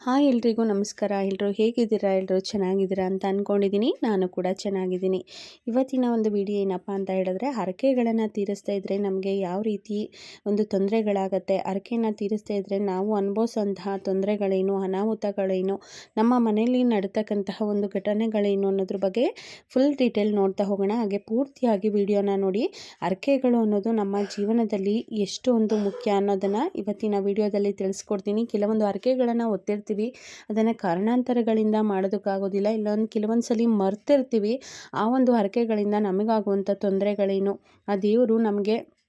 Hi ಎಲ್ರಿಗೂ ನಮಸ್ಕಾರ. ಎಲ್ಲರೂ ಹೇಗಿದ್ದೀರಾ? ಎಲ್ಲರೂ ಚೆನ್ನಾಗಿದ್ದೀರಾ ಅಂತ ಅಂದ್ಕೊಂಡಿದ್ದೀನಿ ನಾನು ಕೂಡ ಚೆನ್ನಾಗಿದ್ದೀನಿ. ಇವತ್ತಿನ ಒಂದು ವಿಡಿಯೋ ಏನಪ್ಪ ಅಂತ ಹೇಳಿದ್ರೆ, ಹರಕೆಗಳನ್ನು ತೀರಿಸ್ತಾ ಇದ್ದರೆ ನಮಗೆ ಯಾವ ರೀತಿ ಒಂದು ತೊಂದರೆಗಳಾಗತ್ತೆ, ಹರಕೆನ ತೀರಿಸ್ತಾ ಇದ್ದರೆ ನಾವು ಅನುಭವಿಸೋಂತಹ ತೊಂದರೆಗಳೇನು, ಅನಾಹುತಗಳೇನು, ನಮ್ಮ ಮನೆಯಲ್ಲಿ ನಡೆತಕ್ಕಂತಹ ಒಂದು ಘಟನೆಗಳೇನು ಅನ್ನೋದ್ರ ಬಗ್ಗೆ ಫುಲ್ ಡೀಟೇಲ್ ನೋಡ್ತಾ ಹೋಗೋಣ. ಹಾಗೆ ಪೂರ್ತಿಯಾಗಿ ವಿಡಿಯೋನ ನೋಡಿ, ಹರಕೆಗಳು ಅನ್ನೋದು ನಮ್ಮ ಜೀವನದಲ್ಲಿ ಎಷ್ಟು ಒಂದು ಮುಖ್ಯ ಅನ್ನೋದನ್ನು ಇವತ್ತಿನ ವಿಡಿಯೋದಲ್ಲಿ ತಿಳಿಸ್ಕೊಡ್ತೀನಿ. ಕೆಲವೊಂದು ಹರಕೆಗಳನ್ನು ಒತ್ತಿರ್ತೀವಿ ಅದನ್ನು ಕಾರಣಾಂತರಗಳಿಂದ ಮಾಡೋದಕ್ಕಾಗೋದಿಲ್ಲ. ಇಲ್ಲೊಂದು ಕೆಲವೊಂದು ಸಲ ಮರ್ತಿರ್ತೀವಿ. ಆ ಒಂದು ಹರಕೆಗಳಿಂದ ನಮಗಾಗುವಂಥ ತೊಂದರೆಗಳೇನು? ಆ ದೇವರು ನಮಗೆ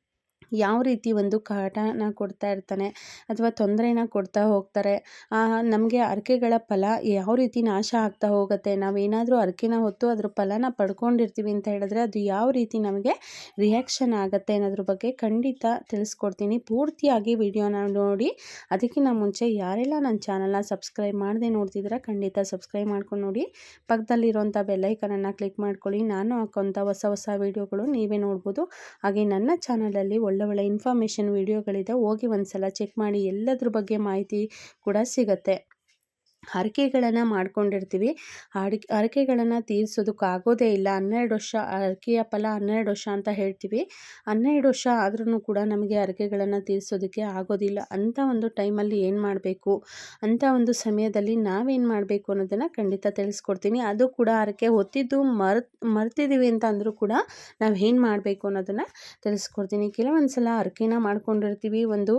ಯಾವ ರೀತಿ ಒಂದು ಕಾಟನ ಕೊಡ್ತಾ ಇರ್ತಾನೆ ಅಥವಾ ತೊಂದರೆನ ಕೊಡ್ತಾ ಹೋಗ್ತಾರೆ ನಮಗೆ ಹರಕೆಗಳ ಫಲ ಯಾವ ರೀತಿ ನಾಶ ಆಗ್ತಾ ಹೋಗುತ್ತೆ ನಾವೇನಾದರೂ ಹರಕೆನ ಹೊತ್ತು ಅದ್ರ ಫಲನ ಪಡ್ಕೊಂಡಿರ್ತೀವಿ ಅಂತ ಹೇಳಿದ್ರೆ ಅದು ಯಾವ ರೀತಿ ನಮಗೆ ರಿಯಾಕ್ಷನ್ ಆಗುತ್ತೆ ಅನ್ನೋದ್ರ ಬಗ್ಗೆ ಖಂಡಿತ ತಿಳಿಸ್ಕೊಡ್ತೀನಿ. ಪೂರ್ತಿಯಾಗಿ ವಿಡಿಯೋನ ನೋಡಿ, ಅದಕ್ಕಿಂತ ಮುಂಚೆ ಯಾರೆಲ್ಲ ನನ್ನ ಚಾನಲ್ನ ಸಬ್ಸ್ಕ್ರೈಬ್ ಮಾಡದೆ ನೋಡ್ತಿದ್ರೆ ಖಂಡಿತ ಸಬ್ಸ್ಕ್ರೈಬ್ ಮಾಡ್ಕೊಂಡು ನೋಡಿ. ಪಕ್ಕದಲ್ಲಿರುವಂಥ ಬೆಲ್ಲೈಕನನ್ನು ಕ್ಲಿಕ್ ಮಾಡ್ಕೊಳ್ಳಿ. ನಾನು ಹಾಕೋಂಥ ಹೊಸ ಹೊಸ ವೀಡಿಯೋಗಳು ನೀವೇ ನೋಡ್ಬೋದು. ಹಾಗೆ ನನ್ನ ಚಾನಲಲ್ಲಿ ಒಳ್ಳೆ ಒಳ್ಳೆ ಒಳ್ಳೆ ಇನ್ಫಾರ್ಮೇಷನ್ ವೀಡಿಯೋಗಳಿದೆ ಹೋಗಿ ಒಂದು ಸಲ ಚೆಕ್ ಮಾಡಿ ಎಲ್ಲದ್ರ ಬಗ್ಗೆ ಮಾಹಿತಿ ಕೂಡ ಸಿಗುತ್ತೆ ಹರಕೆಗಳನ್ನು ಮಾಡ್ಕೊಂಡಿರ್ತೀವಿ. ಅಡಿಕೆ ಹರಕೆಗಳನ್ನು ತೀರಿಸೋದಕ್ಕಾಗೋದೇ ಇಲ್ಲ. ಹನ್ನೆರಡು ವರ್ಷ ಹರಕೆಯ ಫಲ ಹನ್ನೆರಡು ವರ್ಷ ಅಂತ ಹೇಳ್ತೀವಿ. ಹನ್ನೆರಡು ವರ್ಷ ಆದ್ರೂ ಕೂಡ ನಮಗೆ ಹರಕೆಗಳನ್ನು ತೀರಿಸೋದಕ್ಕೆ ಆಗೋದಿಲ್ಲ. ಅಂಥ ಒಂದು ಟೈಮಲ್ಲಿ ಏನು ಮಾಡಬೇಕು? ಅಂಥ ಒಂದು ಸಮಯದಲ್ಲಿ ನಾವೇನು ಮಾಡಬೇಕು ಅನ್ನೋದನ್ನು ಖಂಡಿತ ತಿಳಿಸ್ಕೊಡ್ತೀನಿ. ಅದು ಕೂಡ ಹರಕೆ ಹೊತ್ತಿದ್ದು ಮರ್ ಮರ್ತಿದ್ದೀವಿ ಅಂತ ಅಂದರೂ ಕೂಡ ನಾವು ಏನು ಮಾಡಬೇಕು ಅನ್ನೋದನ್ನು ತಿಳಿಸ್ಕೊಡ್ತೀನಿ. ಕೆಲವೊಂದು ಸಲ ಹರಕೆನ ಮಾಡ್ಕೊಂಡಿರ್ತೀವಿ. ಒಂದು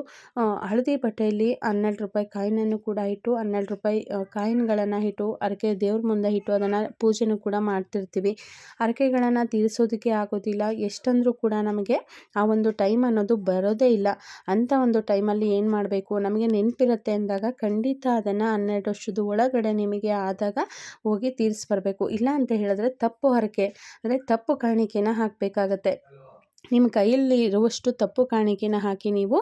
ಹಳದಿ ಬಟ್ಟೆಯಲ್ಲಿ ಹನ್ನೆರಡು ರೂಪಾಯಿ ಕಾಯಿನನ್ನು ಕೂಡ ಇಟ್ಟು ಹನ್ನೆರಡು ರೂಪಾಯಿ ಕಾಯಿನ್ಗಳನ್ನು ಇಟ್ಟು ಹರಕೆ ದೇವ್ರ ಮುಂದೆ ಇಟ್ಟು ಅದನ್ನು ಪೂಜೆನೂ ಕೂಡ ಮಾಡ್ತಿರ್ತೀವಿ. ಹರಕೆಗಳನ್ನು ತೀರಿಸೋದಕ್ಕೆ ಆಗೋದಿಲ್ಲ. ಎಷ್ಟಂದರೂ ಕೂಡ ನಮಗೆ ಆ ಒಂದು ಟೈಮ್ ಅನ್ನೋದು ಬರೋದೇ ಇಲ್ಲ. ಅಂಥ ಒಂದು ಟೈಮಲ್ಲಿ ಏನು ಮಾಡಬೇಕು? ನಮಗೆ ನೆನಪಿರುತ್ತೆ ಅಂದಾಗ ಖಂಡಿತ ಅದನ್ನು ಹನ್ನೆರಡು ವರ್ಷದ ಒಳಗಡೆ ನಿಮಗೆ ಆದಾಗ ಹೋಗಿ ತೀರಿಸ್ಬರ್ಬೇಕು ಇಲ್ಲ ಅಂತ ಹೇಳಿದ್ರೆ ತಪ್ಪು ಹರಕೆ, ಅಂದರೆ ತಪ್ಪು ಕಾಣಿಕೆನ ಹಾಕಬೇಕಾಗತ್ತೆ. ನಿಮ್ಮ ಕೈಯಲ್ಲಿ ಇರುವಷ್ಟು ತಪ್ಪು ಕಾಣಿಕೆನ ಹಾಕಿ ನೀವು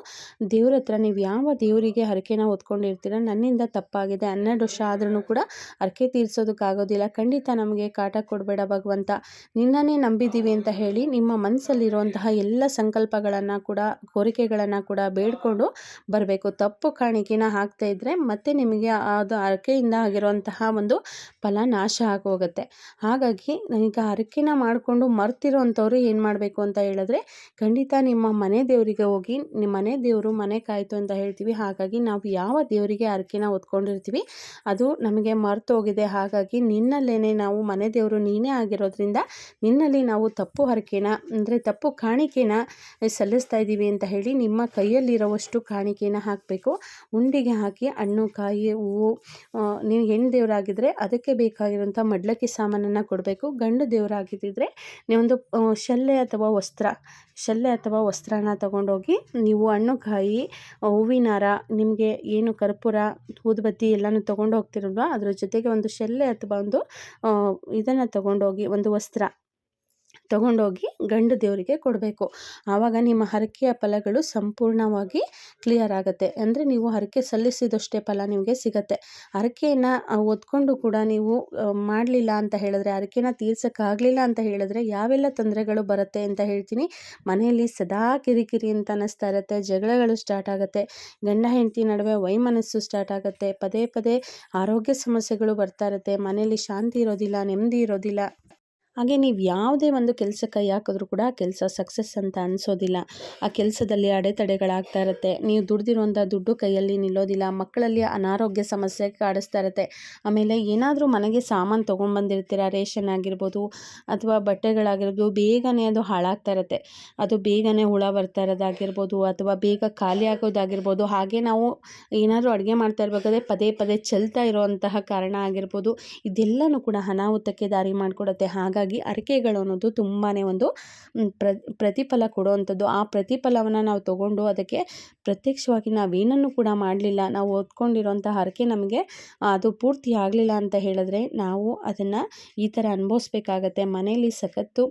ದೇವ್ರ ಹತ್ರ ನೀವು ಯಾವ ದೇವರಿಗೆ ಹರಕೆನ ಹೊತ್ಕೊಂಡಿರ್ತೀರ, ನನ್ನಿಂದ ತಪ್ಪಾಗಿದೆ, ಹನ್ನೆರಡು ವರ್ಷ ಆದ್ರೂ ಕೂಡ ಹರಕೆ ತೀರಿಸೋದಕ್ಕಾಗೋದಿಲ್ಲ. ಖಂಡಿತ ನಮಗೆ ಕಾಟ ಕೊಡಬೇಡ ಭಗವಂತ. ನಿನ್ನನ್ನೇ ನಂಬಿದ್ದೀವಿ ಅಂತ ಹೇಳಿ ನಿಮ್ಮ ಮನಸ್ಸಲ್ಲಿರುವಂತಹ ಎಲ್ಲ ಸಂಕಲ್ಪಗಳನ್ನು ಕೂಡ, ಕೋರಿಕೆಗಳನ್ನು ಕೂಡ ಬೇಡ್ಕೊಂಡು ಬರಬೇಕು. ತಪ್ಪು ಕಾಣಿಕೆನ ಹಾಕ್ತಾ ಇದ್ದರೆ ಮತ್ತೆ ನಿಮಗೆ ಅದು ಹರಕೆಯಿಂದ ಆಗಿರುವಂತಹ ಒಂದು ಫಲ ನಾಶ ಆಗೋಗುತ್ತೆ. ಹಾಗಾಗಿ ನನಗೆ ಹರಕೆನ ಮಾಡಿಕೊಂಡು ಮರ್ತಿರೋ ಅಂಥವ್ರು ಏನು ಮಾಡಬೇಕು ಅಂತ ಹೇಳಿದ್ರೆ ಖಂಡಿತ ನಿಮ್ಮ ಮನೆ ದೇವರಿಗೆ ಹೋಗಿ ನಿಮ್ಮ ಮನೆ ದೇವರು ಮನೆ ಕಾಯ್ತು ಅಂತ ಹೇಳ್ತೀವಿ. ಹಾಗಾಗಿ ನಾವು ಯಾವ ದೇವರಿಗೆ ಹರಕೆನ ಹೊತ್ಕೊಂಡಿರ್ತೀವಿ, ಅದು ನಮಗೆ ಮರ್ತೋಗಿದೆ ಹಾಗಾಗಿ ನಿನ್ನಲ್ಲೇ ನಾವು ಮನೆ ದೇವರು ನೀನೇ ಆಗಿರೋದ್ರಿಂದ ನಿನ್ನಲ್ಲಿ ನಾವು ತಪ್ಪು ಹರಕೆನ, ಅಂದರೆ ತಪ್ಪು ಕಾಣಿಕೆನ ಸಲ್ಲಿಸ್ತಾ ಇದ್ದೀವಿ ಅಂತ ಹೇಳಿ ನಿಮ್ಮ ಕೈಯಲ್ಲಿರೋವಷ್ಟು ಕಾಣಿಕೆನ ಹಾಕಬೇಕು. ಉಂಡಿಗೆ ಹಾಕಿ ಹಣ್ಣು, ಕಾಯಿ, ಹೂವು ನೀವು ಹೆಣ್ಣು ದೇವರಾಗಿದ್ದರೆ ಅದಕ್ಕೆ ಬೇಕಾಗಿರುವಂಥ ಮಡ್ಲಕ್ಕಿ ಸಾಮಾನನ್ನು ಕೊಡಬೇಕು. ಗಂಡು ದೇವರಾಗಿದ್ದಿದ್ರೆ ನೀವೊಂದು ಶಲ್ಲೆ ಅಥವಾ ವಸ್ತ್ರ ಶಲ್ಲೆ ಅಥವಾ ವಸ್ತ್ರನ ತಗೊಂಡೋಗಿ ನೀವು ಹಣ್ಣು ಕಾಯಿ ಹೂವಿನಾರ ನಿಮಗೆ ಏನು ಕರ್ಪೂರ, ಊದುಬತ್ತಿ ಎಲ್ಲನೂ ತೊಗೊಂಡು ಹೋಗ್ತಿರಲ್ವ ಅದರ ಜೊತೆಗೆ ಒಂದು ಶಲ್ಲೆ ಅಥವಾ ಒಂದು ಇದನ್ನು ತೊಗೊಂಡೋಗಿ ಒಂದು ವಸ್ತ್ರ. ತಗೊಂಡೋಗಿ ಗಂಡು ದೇವರಿಗೆ ಕೊಡಬೇಕು. ಆವಾಗ ನಿಮ್ಮ ಹರಕೆಯ ಫಲಗಳು ಸಂಪೂರ್ಣವಾಗಿ ಕ್ಲಿಯರ್ ಆಗುತ್ತೆ. ಅಂದರೆ ನೀವು ಹರಕೆ ಸಲ್ಲಿಸಿದಷ್ಟೇ ಫಲ ನಿಮಗೆ ಸಿಗತ್ತೆ. ಹರಕೆಯನ್ನು ಒದ್ಕೊಂಡು ಕೂಡ ನೀವು ಮಾಡಲಿಲ್ಲ ಅಂತ ಹೇಳಿದ್ರೆ, ಹರಕೆನ ತೀರ್ಸೋಕ್ಕಾಗಲಿಲ್ಲ ಅಂತ ಹೇಳಿದ್ರೆ ಯಾವೆಲ್ಲ ತೊಂದರೆಗಳು ಬರುತ್ತೆ ಅಂತ ಹೇಳ್ತೀನಿ. ಮನೆಯಲ್ಲಿ ಸದಾ ಕಿರಿಕಿರಿ ಅಂತ ಅನ್ನಿಸ್ತಾ ಇರುತ್ತೆ. ಜಗಳಗಳು ಸ್ಟಾರ್ಟ್ ಆಗುತ್ತೆ. ಗಂಡ, ಹೆಂಡತಿ ನಡುವೆ ವೈಮನಸ್ಸು ಸ್ಟಾರ್ಟ್ ಆಗುತ್ತೆ. ಪದೇ ಪದೇ ಆರೋಗ್ಯ ಸಮಸ್ಯೆಗಳು ಬರ್ತಾ ಇರುತ್ತೆ. ಮನೆಯಲ್ಲಿ ಶಾಂತಿ ಇರೋದಿಲ್ಲ, ನೆಮ್ಮದಿ ಇರೋದಿಲ್ಲ. ಹಾಗೆ ನೀವು ಯಾವುದೇ ಒಂದು ಕೆಲಸ ಕೈ ಹಾಕಿದ್ರೂ ಕೂಡ ಕೆಲಸ ಸಕ್ಸಸ್ ಅಂತ ಅನಿಸೋದಿಲ್ಲ. ಆ ಕೆಲಸದಲ್ಲಿ ಅಡೆತಡೆಗಳಾಗ್ತಾ ಇರುತ್ತೆ. ನೀವು ದುಡ್ದಿರೋಂಥ ದುಡ್ಡು ಕೈಯಲ್ಲಿ ನಿಲ್ಲೋದಿಲ್ಲ. ಮಕ್ಕಳಲ್ಲಿ ಅನಾರೋಗ್ಯ ಸಮಸ್ಯೆ ಕಾಡಿಸ್ತಾ ಇರುತ್ತೆ. ಆಮೇಲೆ ಏನಾದರೂ ಮನೆಗೆ ಸಾಮಾನು ತೊಗೊಂಡ್ಬಂದಿರ್ತೀರ? ರೇಷನ್ ಆಗಿರ್ಬೋದು ಅಥವಾ ಬಟ್ಟೆಗಳಾಗಿರ್ಬೋದು, ಬೇಗನೆ ಅದು ಹಾಳಾಗ್ತಾ ಇರುತ್ತೆ. ಅದು ಬೇಗನೆ ಹುಳ ಬರ್ತಾ ಇರೋದಾಗಿರ್ಬೋದು ಅಥವಾ ಬೇಗ ಖಾಲಿ ಆಗೋದಾಗಿರ್ಬೋದು. ಹಾಗೆ ನಾವು ಏನಾದರೂ ಅಡುಗೆ ಮಾಡ್ತಾ ಇರಬೇಕಾದ್ರೆ ಪದೇ ಪದೇ ಚೆಲ್ತಾ ಇರೋವಂತಹ ಕಾರಣ ಆಗಿರ್ಬೋದು. ಇದೆಲ್ಲನೂ ಕೂಡ ಅನಾಹುತಕ್ಕೆ ದಾರಿ ಮಾಡಿಕೊಡುತ್ತೆ. ಹಾಗಾಗಿ ಹಾಗಾಗಿ ಅರಿಕೆಗಳು ಅನ್ನೋದು ತುಂಬಾ ಒಂದು ಪ್ರ, ಪ್ರತಿಫಲ ಕೊಡುವಂಥದ್ದು. ಆ ಪ್ರತಿಫಲವನ್ನು ನಾವು ತಗೊಂಡು ಅದಕ್ಕೆ ಪ್ರತ್ಯಕ್ಷವಾಗಿ ನಾವೇನನ್ನು ಕೂಡ ಮಾಡಲಿಲ್ಲ. ನಾವು ಓದ್ಕೊಂಡಿರೋಂಥ ಹರಕೆ ನಮಗೆ ಅದು ಪೂರ್ತಿ ಆಗಲಿಲ್ಲ ಅಂತ ಹೇಳಿದ್ರೆ ನಾವು ಅದನ್ನು ಈ ಥರ ಅನುಭವಿಸ್ಬೇಕಾಗತ್ತೆ. ಮನೇಲಿ ಸಖತ್ತು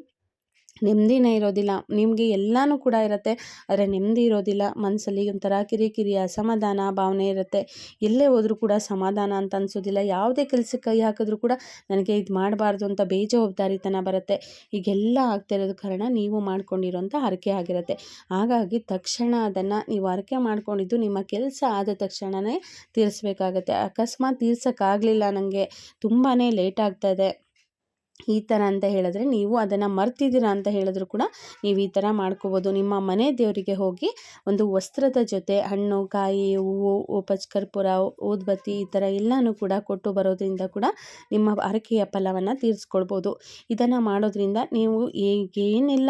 ನೆಮ್ಮದಿನೇ ಇರೋದಿಲ್ಲ. ನಿಮಗೆ ಎಲ್ಲನೂ ಕೂಡ ಇರುತ್ತೆ. ಆದರೆ ನೆಮ್ಮದಿ ಇರೋದಿಲ್ಲ. ಮನಸ್ಸಲ್ಲಿ ಒಂಥರ ಕಿರಿಕಿರಿ ಅಸಮಾಧಾನ ಭಾವನೆ ಇರುತ್ತೆ. ಎಲ್ಲೇ ಹೋದರೂ ಕೂಡ ಸಮಾಧಾನ ಅಂತ ಅನಿಸೋದಿಲ್ಲ. ಯಾವುದೇ ಕೆಲಸಕ್ಕೆ ಕೈ ಹಾಕಿದ್ರೂ ಕೂಡ ನನಗೆ ಇದು ಮಾಡಬಾರ್ದು ಅಂತ ಬೇಜವಾಬ್ದಾರಿತನ ಬರುತ್ತೆ. ಈಗೆಲ್ಲ ಆಗ್ತಿರೋದ ಕಾರಣ ನೀವು ಮಾಡ್ಕೊಂಡಿರೋಂಥ ಹರಕೆ ಆಗಿರುತ್ತೆ. ಹಾಗಾಗಿ ತಕ್ಷಣ ಅದನ್ನು ನೀವು ಹರಕೆ ಮಾಡ್ಕೊಂಡಿದ್ದು ನಿಮ್ಮ ಕೆಲಸ ಆದ ತಕ್ಷಣವೇ ತೀರಿಸ್ಬೇಕಾಗತ್ತೆ. ಅಕಸ್ಮಾತ್ ತೀರ್ಸೋಕ್ಕಾಗಲಿಲ್ಲ ನನಗೆ ತುಂಬಾ ಲೇಟ್ ಆಗ್ತಾಯಿದೆ ಈ ಥರ ಅಂತ ಹೇಳಿದ್ರೆ ನೀವು ಅದನ್ನು ಮರ್ತಿದ್ದೀರಾ ಅಂತ ಹೇಳಿದ್ರು ಕೂಡ ನೀವು ಈ ಥರ ಮಾಡ್ಕೋಬೋದು. ನಿಮ್ಮ ಮನೆ ದೇವರಿಗೆ ಹೋಗಿ ಒಂದು ವಸ್ತ್ರದ ಜೊತೆ ಹಣ್ಣು, ಕಾಯಿ, ಹೂವು ಪಚ್ಕರ್ಪುರ ಊದ್ಬತ್ತಿ ಈ ಥರ ಎಲ್ಲನೂ ಕೂಡ ಕೊಟ್ಟು ಬರೋದ್ರಿಂದ ಕೂಡ ನಿಮ್ಮ ಹರಕೆಯ ಫಲವನ್ನು ತೀರಿಸ್ಕೊಳ್ಬೋದು. ಇದನ್ನು ಮಾಡೋದ್ರಿಂದ ನೀವು ಏನೆಲ್ಲ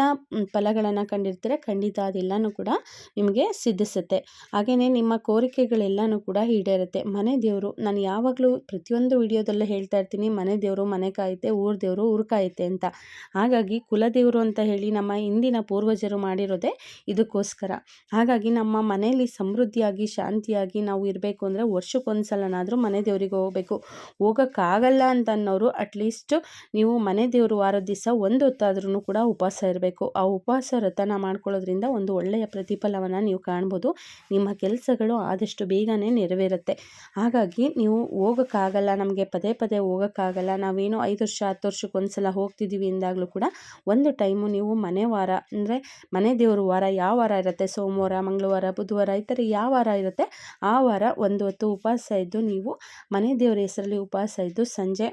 ಫಲಗಳನ್ನು ಕಂಡಿರ್ತೀರ ಖಂಡಿತ ಅದೆಲ್ಲನೂ ಕೂಡ ನಿಮಗೆ ಸಿದ್ಧಿಸುತ್ತೆ. ಹಾಗೆಯೇ ನಿಮ್ಮ ಕೋರಿಕೆಗಳೆಲ್ಲನೂ ಕೂಡ ಈಡೇರುತ್ತೆ. ಮನೆ ದೇವರು, ನಾನು ಯಾವಾಗಲೂ ಪ್ರತಿಯೊಂದು ವಿಡಿಯೋದಲ್ಲೂ ಹೇಳ್ತಾ ಇರ್ತೀನಿ, ಮನೆ ದೇವರು, ಮನೆ ಕಾಯುತ್ತೆ ಊರು ದೇವರು ದೇವರು ಅಂತ. ಹಾಗಾಗಿ ಕುಲದೇವರು ಅಂತ ಹೇಳಿ ನಮ್ಮ ಹಿಂದಿನ ಪೂರ್ವಜರು ಮಾಡಿರೋದೇ ಇದಕ್ಕೋಸ್ಕರ. ಹಾಗಾಗಿ ನಮ್ಮ ಮನೆಯಲ್ಲಿ ಸಮೃದ್ಧಿಯಾಗಿ, ಶಾಂತಿಯಾಗಿ ನಾವು ಇರಬೇಕು ಅಂದರೆ ವರ್ಷಕ್ಕೊಂದ್ಸಲನಾದರೂ ಮನೆ ದೇವರಿಗೆ ಹೋಗಬೇಕು. ಹೋಗೋಕ್ಕಾಗಲ್ಲ ಅಂತ ಅನ್ನೋರು ಅಟ್ಲೀಸ್ಟ್ ನೀವು ಮನೆ ದೇವರು ವಾರದ ದಿವಸ ಒಂದು ಹೊತ್ತಾದ್ರೂ ಕೂಡ ಉಪವಾಸ ಇರಬೇಕು. ಆ ಉಪವಾಸ ವ್ರತನ ಮಾಡ್ಕೊಳ್ಳೋದ್ರಿಂದ ಒಂದು ಒಳ್ಳೆಯ ಪ್ರತಿಫಲವನ್ನು ನೀವು ಕಾಣ್ಬೋದು. ನಿಮ್ಮ ಕೆಲಸಗಳು ಆದಷ್ಟು ಬೇಗನೆ ನೆರವೇರುತ್ತೆ. ಹಾಗಾಗಿ ನೀವು ಹೋಗೋಕ್ಕಾಗಲ್ಲ, ನಮಗೆ ಪದೇ ಪದೇ ಹೋಗೋಕ್ಕಾಗಲ್ಲ, ನಾವೇನು ಐದು ವರ್ಷ, ಹತ್ತು ವರ್ಷ ಒಂದು ಸಲ ಹೋಗ್ತಿದ್ದೀವಿ ಎಂದಾಗಲೂ ಕೂಡ ಒಂದು ಟೈಮು ನೀವು ಮನೆ ವಾರ, ಅಂದರೆ ಮನೆ ದೇವರು ವಾರ, ಯಾವ ವಾರ ಇರುತ್ತೆ? ಸೋಮವಾರ, ಮಂಗಳವಾರ, ಬುಧವಾರ, ಈ ಥರ ಯಾವ ವಾರ ಇರುತ್ತೆ? ಆ ವಾರ ಒಂದು ಹೊತ್ತು ಉಪವಾಸ ಇದ್ದು ನೀವು ಮನೆ ದೇವರ ಹೆಸರಲ್ಲಿ ಉಪವಾಸ ಇದ್ದು ಸಂಜೆ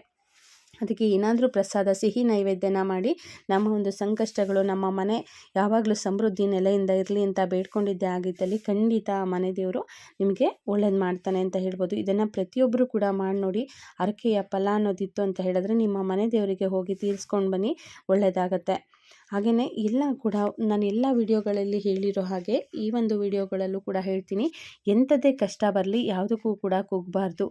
ಅದಕ್ಕೆ ಏನಾದರೂ ಪ್ರಸಾದ, ಸಿಹಿ ನೈವೇದ್ಯನ ಮಾಡಿ ನಮ್ಮ ಒಂದು ಸಂಕಷ್ಟಗಳು, ನಮ್ಮ ಮನೆ ಯಾವಾಗಲೂ ಸಮೃದ್ಧಿ ನೆಲೆಯಿಂದ ಇರಲಿ ಅಂತ ಬೇಡ್ಕೊಂಡಿದ್ದೆ ಆಗಿದ್ದಲ್ಲಿ ಖಂಡಿತ ಮನೆ ದೇವರು ನಿಮಗೆ ಒಳ್ಳೇದು ಮಾಡ್ತಾನೆ ಅಂತ ಹೇಳ್ಬೋದು. ಇದನ್ನು ಪ್ರತಿಯೊಬ್ಬರು ಕೂಡ ಮಾಡಿ ನೋಡಿ ಅರಕೆಯ ಫಲ ಅನ್ನೋದಿತ್ತು ಅಂತ ಹೇಳಿದ್ರೆ ನಿಮ್ಮ ಮನೆ ದೇವರಿಗೆ ಹೋಗಿ ತೀರಿಸ್ಕೊಂಡು ಬನ್ನಿ ಒಳ್ಳೆಯದಾಗತ್ತೆ ಹಾಗೆಯೇ ಎಲ್ಲ ಕೂಡ ನಾನು ಎಲ್ಲ ವಿಡಿಯೋಗಳಲ್ಲಿ ಹೇಳಿರೋ ಹಾಗೆ ಈ ಒಂದು ವಿಡಿಯೋಗಳಲ್ಲೂ ಕೂಡ ಹೇಳ್ತೀನಿ, ಎಂಥದ್ದೇ ಕಷ್ಟ ಬರಲಿ, ಯಾವುದಕ್ಕೂ ಕೂಡ ಕುಗ್ಗಬಾರ್ದು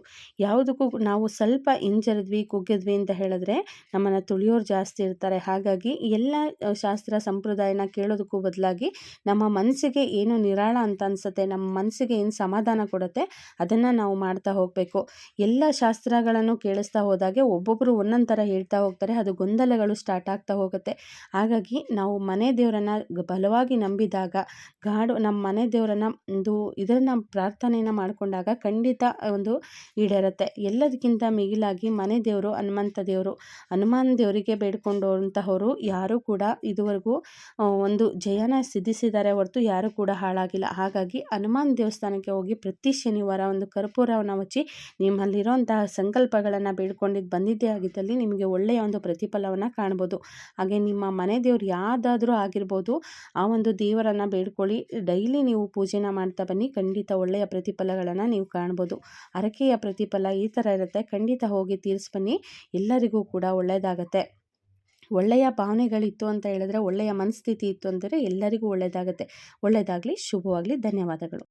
ಯಾವುದಕ್ಕೂ ನಾವು ಸ್ವಲ್ಪ ಹಿಂಜರಿದ್ವಿ ಕುಗ್ಗಿದ್ವಿ ಅಂತ ಹೇಳಿದ್ರೆ ನಮ್ಮನ್ನು ತುಳಿಯೋರು ಜಾಸ್ತಿ ಇರ್ತಾರೆ. ಹಾಗಾಗಿ ಎಲ್ಲ ಶಾಸ್ತ್ರ ಸಂಪ್ರದಾಯನ ಕೇಳೋದಕ್ಕೂ ಬದಲಾಗಿ ನಮ್ಮ ಮನಸ್ಸಿಗೆ ಏನು ನಿರಾಳ ಅಂತ ಅನಿಸುತ್ತೆ, ನಮ್ಮ ಮನಸ್ಸಿಗೆ ಏನು ಸಮಾಧಾನ ಕೊಡುತ್ತೆ, ಅದನ್ನು ನಾವು ಮಾಡ್ತಾ ಹೋಗಬೇಕು. ಎಲ್ಲ ಶಾಸ್ತ್ರಗಳನ್ನು ಕೇಳಿಸ್ತಾ ಹೋದಾಗೆ ಒಬ್ಬೊಬ್ಬರು ಒಂದೊಂದು ಥರ ಹೇಳ್ತಾ ಹೋಗ್ತಾರೆ, ಅದು ಗೊಂದಲಗಳು ಸ್ಟಾರ್ಟ್ ಆಗ್ತಾ ಹೋಗುತ್ತೆ. ಹಾಗಾಗಿ ನಾವು ಮನೆ ದೇವರನ್ನು ಬಲವಾಗಿ ನಂಬಿದಾಗ, ಗಾಡು ನಮ್ಮ ಮನೆ ದೇವರನ್ನು ಒಂದು ಇದನ್ನು ಪ್ರಾರ್ಥನೆಯನ್ನು ಮಾಡಿಕೊಂಡಾಗ ಖಂಡಿತ ಒಂದು ಈಡೇರುತ್ತೆ. ಎಲ್ಲದಕ್ಕಿಂತ ಮಿಗಿಲಾಗಿ ಮನೆ ದೇವರು, ಹನುಮಂತ ದೇವರು, ಹನುಮಾನ್ ದೇವರಿಗೆ ಬೇಡ್ಕೊಂಡಂತಹವರು ಯಾರೂ ಕೂಡ ಇದುವರೆಗೂ ಒಂದು ಜಯನ ಸಿದ್ಧಿಸಿದ್ದಾರೆ ಹೊರತು ಯಾರೂ ಕೂಡ ಹಾಳಾಗಿಲ್ಲ. ಹಾಗಾಗಿ ಹನುಮಾನ್ ದೇವಸ್ಥಾನಕ್ಕೆ ಹೋಗಿ ಪ್ರತಿ ಶನಿವಾರ ಒಂದು ಕರ್ಪೂರವನ್ನು ಹಚ್ಚಿ ನಿಮ್ಮಲ್ಲಿರುವಂತಹ ಸಂಕಲ್ಪಗಳನ್ನು ಬೇಡ್ಕೊಂಡಿದ್ದು ಬಂದಿದ್ದೇ ಆಗಿದ್ದಲ್ಲಿ ನಿಮಗೆ ಒಳ್ಳೆಯ ಒಂದು ಪ್ರತಿಫಲವನ್ನು ಕಾಣ್ಬೋದು. ಹಾಗೆ ನಿಮ್ಮ ಮನೆ ದೇವ್ರು ಯಾವುದಾದ್ರೂ ಆಗಿರ್ಬೋದು, ಆ ಒಂದು ದೇವರನ್ನು ಬೇಡ್ಕೊಳ್ಳಿ. ಡೈಲಿ ನೀವು ಪೂಜೆನ ಮಾಡ್ತಾ ಬನ್ನಿ. ಖಂಡಿತ ಒಳ್ಳೆಯ ಪ್ರತಿಫಲಗಳನ್ನು ನೀವು ಕಾಣ್ಬೋದು. ಹರಕೆಯ ಪ್ರತಿಫಲ ಈ ಥರ ಇರುತ್ತೆ. ಖಂಡಿತ ಹೋಗಿ ತೀರಿಸ್ಬನ್ನಿ. ಎಲ್ಲರಿಗೂ ಕೂಡ ಒಳ್ಳೆಯದಾಗತ್ತೆ. ಒಳ್ಳೆಯ ಭಾವನೆಗಳಿತ್ತು ಅಂತ ಹೇಳಿದ್ರೆ, ಒಳ್ಳೆಯ ಮನಸ್ಥಿತಿ ಇತ್ತು ಅಂದರೆ ಎಲ್ಲರಿಗೂ ಒಳ್ಳೆಯದಾಗತ್ತೆ. ಒಳ್ಳೆಯದಾಗಲಿ ಶುಭವಾಗಲಿ. ಧನ್ಯವಾದಗಳು.